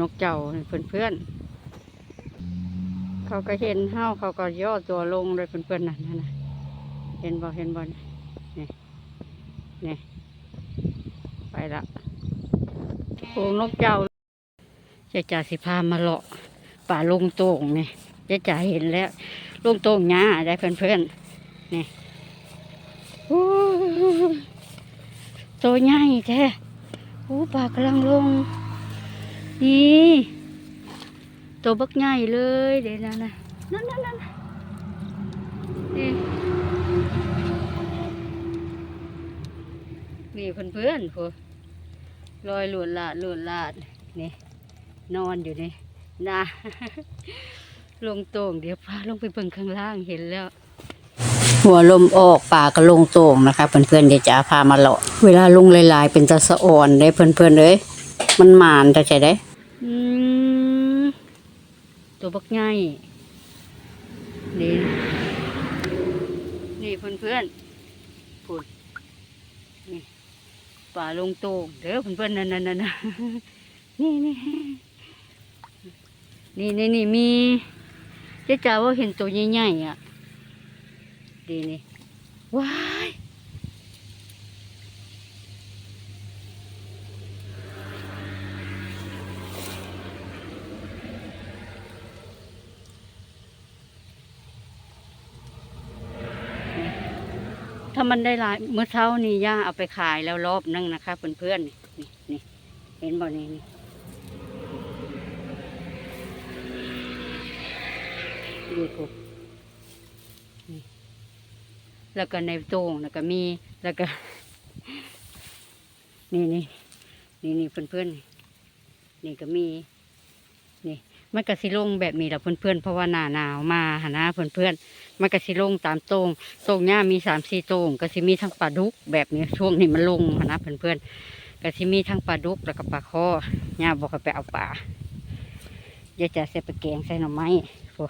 นกเจ้าเพื่อนเพื่อนเขาก็เห็นเห้าเขาก็ย่อตัวลงเลยเพื่อนเพื่อนนั่นนะนะเห็นบ่เห็นบ่นี่นี่นี่ไปละโอ้นกเจ้าเจะจ่าสิพามาเลาะป่าลงโต่งนี่เจะจ่าเห็นแล้วลงโต่งหญ้าได้เพื่อนเพื่อนนี่โอ้ยตัวใหญ่แท้โอ้ป่ากำลังลง นี่ตัวบักใหญ่เลยเดี๋ยวนะนะนั่นนั่นนั่นนี่นี่เพื่อนเพื่อนๆพูลอยหลุดลาดหลุดลาดนี่นอนอยู่นี่นะลงโต่งเดี๋ยวพาลงไปเบิ่งข้างล่างเห็นแล้ว หัวลมออกป่าก็ลงโต่งนะคะ เพื่อนๆเดี๋ยวจะพามาเลาะเวลาลงลายๆ เป็นตะสะอ่อนได้เพื่อนๆเลยมันหมานแต่ใช่ได้อืมตัวบักใหญ่นี่นี่เพื่อนเพื่อนๆพูดนี่ป่าลงโต่งเด้อเพื่อนเพื่อนๆนั่นนั่นนั่นนี่นี่นี่นี่นี่มีเจ๊จ๋าว่าเห็นตัวใหญ่ๆอะ ดีนี่ว้ายถ้ามันได้หลายเมื่อเช้านี่ย่าเอาไปขายแล้วรอบนึงนะคะ เพื่อนๆนี่นี่นี่เห็นบ่นี่นี่ดูถูก แล้วก็ในโต่งแล้วก็มีแล้วก็นี่นี่นี่นี่เพื่อนเพื่อนนี่นี่ก็มีนี่มันก็สิลงแบบนี้แหละเพื่อนเพื่อนเพราะว่าหนาหนาวมาหนะเพื่อนเพื่อนมันก็สิลงตามโต่งโต่งเนี่ยมีสามสี่โต่งก็สิมีทั้งปลาดุกแบบนี้ช่วงนี้มันลงหนะเพื่อนเพื่อนๆก็สิมีทั้งปลาดุกแล้วก็ปลาข้อย่าบอกให้ไปเอาปลาอย่าจะเสียไปแกงใส่หน่อไม้โอ้